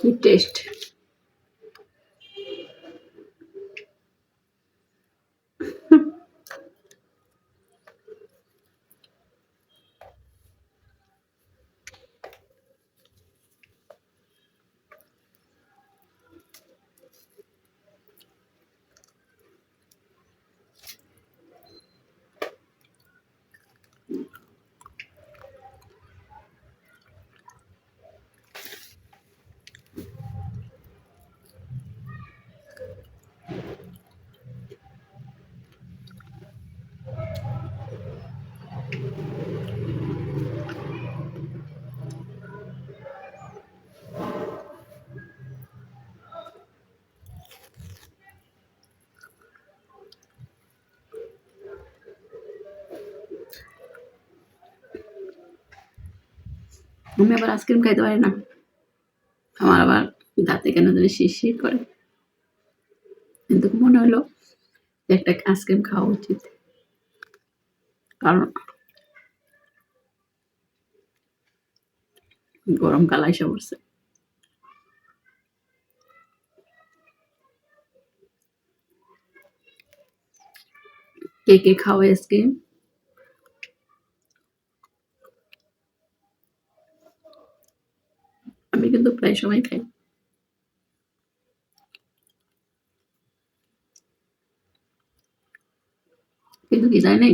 কি টেস্ট আমি আবার আইসক্রিম খাইতে পারি না? আমার আবার দাঁতে কেন জানি শিরশির করে। কিন্তু মনে হলো যে একটা আইসক্রিম খাওয়া উচিত। কারণ গরমকাল এসে পড়ছে। কে কে খাও আইসক্রিম? আমি কিন্তু প্রায় সময় খাই। কিন্তু কি জানি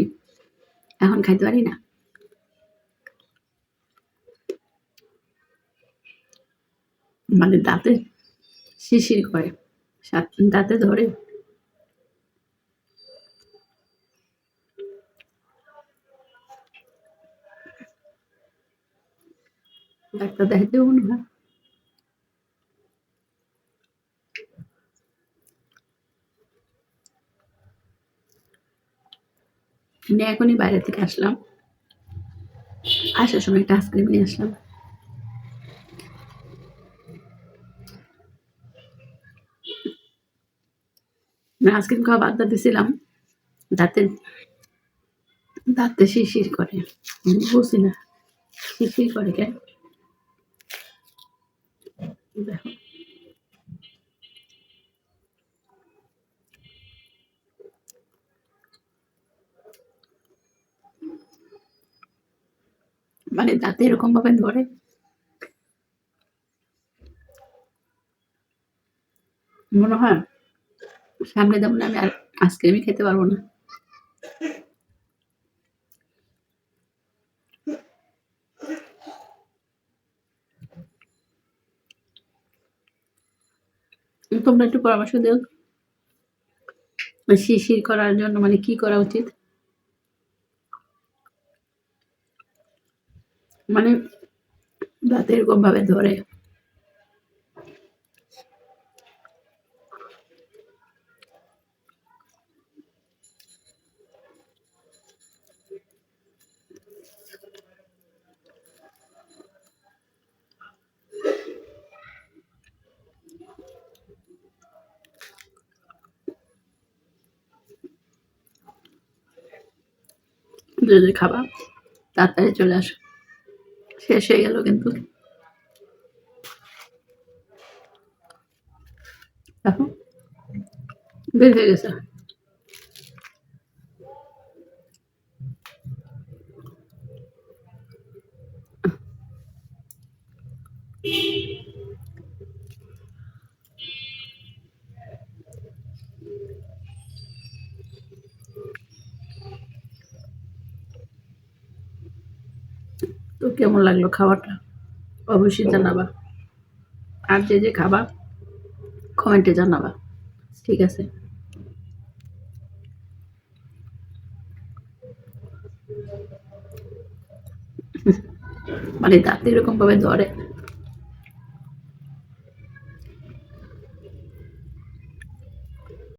এখন খাইতে পারি না? মানে দাঁতে শিশির করে দাঁতে ধরে। ডাক্তার দেখাতেও মনে হয়। নিয়ে এখনই বাইরে থেকে আসলাম। আসার সময় একটা আইসক্রিম নিয়ে আসলাম। আইসক্রিম খাওয়া বাদ দিয়েছিলাম দাঁতে দাঁতে শিরশির করে। বুঝি না। শিরশির করে কেন? দেখো। মানে দাঁতে এরকম ভাবে ধরে। মনে হয় সামনে যেমন আমি আর আইসক্রিমই খেতে পারব না। তোমরা একটু পরামর্শ দিও। শিরশির করার জন্য মানে কি করা উচিত? মানে দাঁতে এরকম ভাবে ধরে। যদি খাবা তাড়াতাড়ি চলে আসো। শেষ হয়ে গেল কিন্তু। বের হয়ে গেছে। তো কেমন লাগল খাবারটা? অবশ্যই জানাবা। আর যে যে খাবা কমেন্টে জানাবা। ঠিক আছে? মানে দাঁতে এরকম ভাবে ধরে?